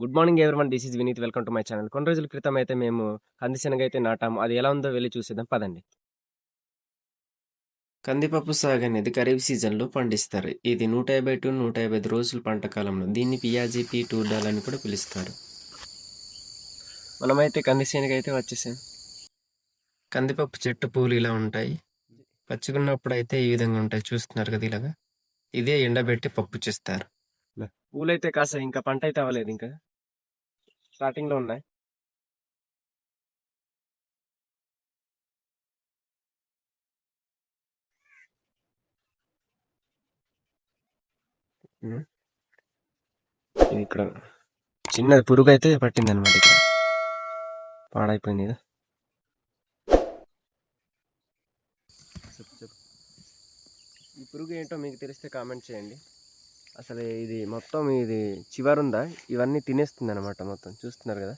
Good morning everyone this is Vineeth. Welcome to my channel. కొన్ని రోజుల క్రితం అయితే మేము కంది శనగ అయితే నాటాము. అది ఎలా ఉందో వెళ్ళి చూసేద్దాం. పదండి. కందిపప్పు సాగు అనేది ఖరీఫ్ సీజన్లో పండిస్తారు. ఇది నూట యాభై టు నూట యాభై ఐదు రోజుల పంట కాలంలో దీన్ని పియాజీ పీ టూడాల్ అని కూడా పిలుస్తారు. మనమైతే కంది శనగ అయితే వచ్చేసాం. కందిపప్పు చెట్టు పూలు ఇలా ఉంటాయి. పచ్చుకున్నప్పుడు అయితే ఈ విధంగా ఉంటాయి. చూస్తున్నారు కదా ఇలాగా. ఇదే ఎండబెట్టి పప్పు చేస్తారు. పూలైతే కాస్త ఇంకా పంట అయితే అవ్వలేదు ఇంకా. స్టార్టింగ్లో ఉన్నాయి. ఇది ఇక్కడ చిన్న పురుగు అయితే పట్టింది అనమాట ఇక్కడ పాడైపోయింది ఇది ఈ పురుగు ఏంటో మీకు తెలిస్తే కామెంట్ చేయండి. అసలు ఇది మొత్తం ఇది చివరుందా? ఇవన్నీ తినేస్తుంది అనమాట మొత్తం. చూస్తున్నారు కదా?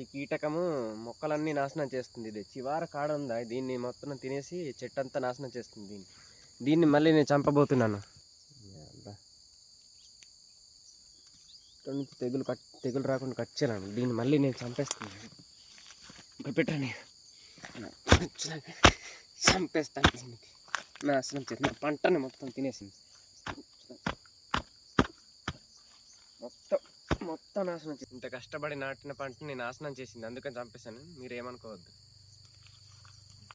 ఈ కీటకము మొక్కలన్నీ నాశనం చేస్తుంది. ఇది చివర కాడ ఉందా దీన్ని మొత్తం తినేసి చెట్టు అంతా నాశనం చేస్తుంది దీన్ని. దీన్ని మళ్ళీ నేను చంపబోతున్నాను. ఇక్కడ నుంచి తెగులు కట్ తెగులు రాకుండా కట్ చేయాలను. దీన్ని మళ్ళీ నేను చంపేస్తున్నాను ఇక్కడ పెట్టాను చంపేస్తాను దీనికి. నాశనం చేసి పంటని మొత్తం తినేసింది. మొత్తం మొత్తం నాశనం చేసింది ఇంత కష్టపడి నాటిన పంటని నాశనం చేసింది అందుకని చంపేశాను. మీరు ఏమనుకోవద్దు